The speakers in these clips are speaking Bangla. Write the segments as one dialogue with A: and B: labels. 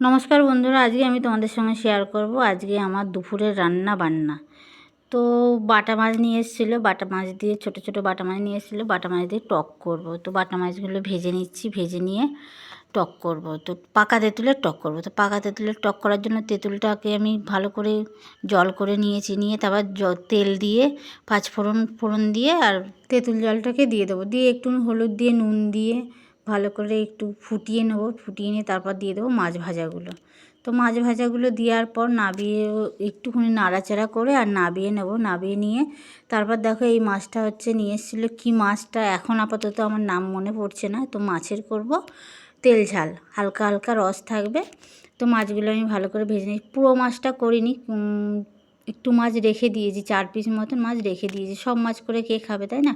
A: নমস্কার বন্ধুরা, আজকে আমি তোমাদের সঙ্গে শেয়ার করব। আজকে আমার দুপুরের রান্না বান্না। তো বাটা মাছ নিয়ে এসেছিল, বাটা মাছ দিয়ে, ছোট ছোট বাটা মাছ নিয়ে এসেছিল, বাটা মাছ দিয়ে টক করব। তো বাটা মাছগুলো ভেজে নিচ্ছি, ভেজে নিয়ে টক করব। তো পাকা তেঁতুলের টক করব। তো পাকা তেঁতুলের টক করার জন্য তেঁতুলটাকে আমি ভালো করে জল করে নিয়েছি, নিয়ে তারপর তেল দিয়ে, পাঁচ ফোড়ন ফোড়ন দিয়ে আর তেঁতুল জলটাকে দিয়ে দেবো। দিয়ে একটু হলুদ দিয়ে, নুন দিয়ে ভালো করে একটু ফুটিয়ে নেব, ফুটিয়ে নিয়ে তারপর দিয়ে দেবো মাছ ভাজাগুলো। তো মাছ ভাজাগুলো দেওয়ার পর নাবিয়ে একটুখানি নাড়াচাড়া করে আর নাবিয়ে নেব, নাবিয়ে নিয়ে তারপর দেখো এই মাছটা হচ্ছে নিয়ে এসেছিল কী মাছটা? এখন আপাতত আমার নাম মনে পড়ছে না, তো মাছের করব তেল ঝাল, হালকা হালকা রস থাকবে। তো মাছগুলো আমি ভালো করে ভেজে নিই, পুরো মাছটা করিনি একটু মাছ রেখে দিয়েছি, চার পিস মতন মাছ রেখে দিয়েছি, সব মাছ করে কে খাবে তাই না?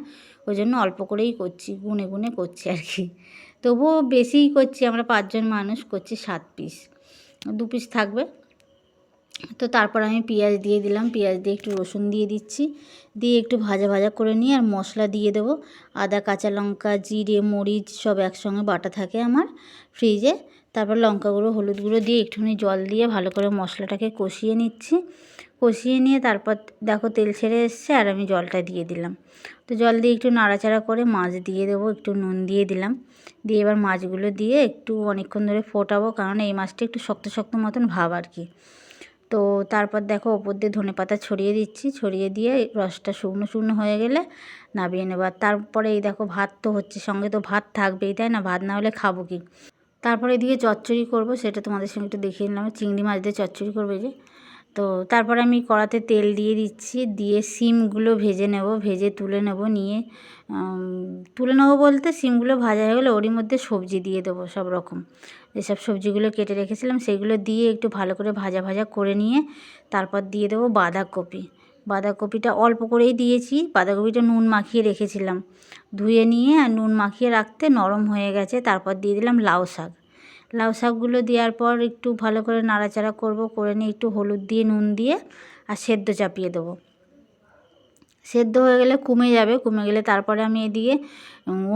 A: ওই জন্য অল্প করেই করছি, গুনে গুনে করছি আর কি। তবুও বেশিই করছি, আমরা পাঁচজন মানুষ করছি সাত পিস দু পিস থাকবে। তো তারপর আমি পেঁয়াজ দিয়ে দিলাম, পেঁয়াজ দিয়ে একটু রসুন দিয়ে দিচ্ছি। দিয়ে একটু ভাজা ভাজা করে নিয়ে আর মশলা দিয়ে দেবো। আদা, কাঁচা লঙ্কা, জিরে, মরিচ সব একসঙ্গে বাটা থাকে আমার ফ্রিজে তারপর লঙ্কা গুঁড়ো, হলুদ গুঁড়ো দিয়ে একটুখানি জল দিয়ে ভালো করে মশলাটাকে কষিয়ে নিচ্ছি। কষিয়ে নিয়ে তারপর দেখো তেল ছেড়ে এসছে আর আমি জলটা দিয়ে দিলাম। তো জল দিয়ে একটু নাড়াচাড়া করে মাছ দিয়ে দেবো, একটু নুন দিয়ে দিলাম। দিয়ে এবার মাছগুলো দিয়ে একটু অনেকক্ষণ ধরে ফোটাবো, কারণ এই মাছটা একটু শক্ত শক্ত মতন ভাব আর কি। তো তারপর দেখো ওপর দিয়ে ধনে পাতা ছড়িয়ে দিচ্ছি, ছড়িয়ে দিয়ে রসটা শুকনো শুকনো হয়ে গেলে নামিয়ে নেব। তারপরে এই দেখো ভাত তো হচ্ছে, সঙ্গে তো ভাত থাকবেই, তাই না? ভাত না হলে খাব কি? তারপরে এদিকে চচ্চড়ি করব, সেটা তোমাদের সঙ্গে একটু দেখিয়ে নিলাম। চিংড়ি মাছ দিয়ে চচ্চড়ি করবে যে। তো তারপর আমি কড়াতে তেল দিয়ে দিচ্ছি, দিয়ে সিমগুলো ভেজে নেব, ভেজে তুলে নেব, নিয়ে তুলে নেব বলতে সিমগুলো ভাজা হয়ে গেলে ওরই মধ্যে সবজি দিয়ে দেবো সব রকম। যেসব সবজিগুলো কেটে রেখেছিলাম সেগুলো দিয়ে একটু ভালো করে ভাজা ভাজা করে নিয়ে তারপর দিয়ে দেবো বাঁধাকপি। বাঁধাকপিটা অল্প করেই দিয়েছি, বাঁধাকপিটা নুন মাখিয়ে রেখেছিলাম। ধুয়ে নিয়ে আর নুন মাখিয়ে রাখতে নরম হয়ে গেছে, তারপর দিয়ে দিলাম লাউ শাক। লাউ শাকগুলো দেওয়ার পর একটু ভালো করে নাড়াচাড়া করব, করে নিয়ে একটু হলুদ দিয়ে, নুন দিয়ে আর সেদ্ধ চাপিয়ে দেবো। সেদ্ধ হয়ে গেলে কমে যাবে, কমে গেলে তারপরে আমি এদিকে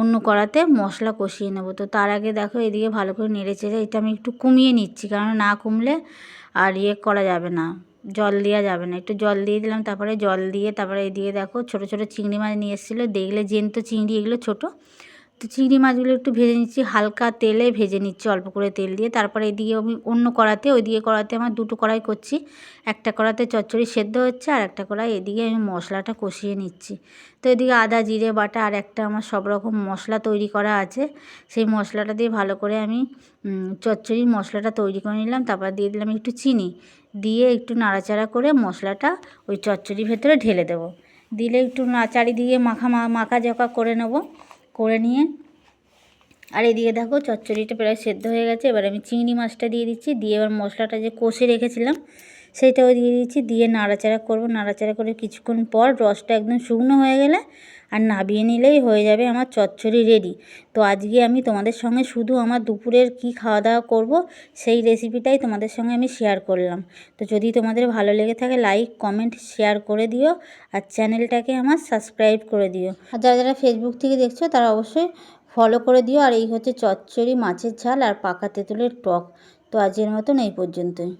A: অন্য কড়াতে মশলা কষিয়ে নেব। তো তার আগে দেখো এদিকে ভালো করে নেড়ে চেড়ে এটা আমি একটু কমিয়ে নিচ্ছি, কারণ না কমলে আর ইয়ে করা যাবে না। জল দেওয়া যাবে না। একটু জল দিয়ে দিলাম, তারপরে জল দিয়ে, তারপরে দিয়ে দেখো ছোটো ছোটো চিংড়ি মাছ নিয়ে এসেছিল। দেখলে জেন্ত চিংড়ি, এগুলো ছোটো। তো চিংড়ি মাছগুলো একটু ভেজে নিচ্ছি, হালকা তেলে ভেজে নিচ্ছি, অল্প করে তেল দিয়ে। তারপরে এদিকে আমি অন্য কড়াতে, ওইদিকে কড়াতে আমার দুটো কড়াই করছি। একটা কড়াতে চচ্চড়ি সেদ্ধ হচ্ছে আর একটা কড়াই এদিকে আমি মশলাটা কষিয়ে নিচ্ছি। তো এদিকে আদা, জিরে, বাটা আর একটা আমার সব রকম মশলা তৈরি করা আছে। সেই মশলাটা দিয়ে ভালো করে আমি চচ্চড়ির মশলাটা তৈরি করে নিলাম। তারপর দিয়ে দিলাম একটু চিনি। দিয়ে একটু নাড়াচাড়া করে মশলাটা ওই চচ্চড়ির ভেতরে ঢেলে দেবো। দিলে একটু না, চারিদিকে মাখা মাখা জোকা করে নেব। করে নিয়ে। আর এদিকে দেখো চচ্চড়িটা প্রায় সেদ্ধ হয়ে গেছে। এবার আমি চিংড়ি মাছটা দিয়ে দিচ্ছি। দিয়ে এবার মশলাটা যে কষে রেখেছিলাম সেইটাও দিয়ে দিচ্ছি, দিয়ে নাড়াচাড়া করব। নাড়াচাড়া করে কিছুক্ষণ পর রসটা একদম শুকনো হয়ে গেলে আর নাবিয়ে নিলেই হয়ে যাবে আমার চচ্চড়ি রেডি। তো আজকে আমি তোমাদের সঙ্গে শুধু আমার দুপুরের কি খাওয়া দাওয়া করব সেই রেসিপিটাই তোমাদের সঙ্গে আমি শেয়ার করলাম। তো যদি তোমাদের ভালো লেগে থাকে, লাইক, কমেন্ট, শেয়ার করে দিও আর চ্যানেলটাকে আমার সাবস্ক্রাইব করে দিও। আর যারা যারা ফেসবুক থেকে দেখছ, তারা অবশ্যই ফলো করে দিও। আর এই হচ্ছে চচ্চড়ি মাছের ঝাল আর পাকা তেঁতুলের টক। তো আজকের মতন এই পর্যন্তই।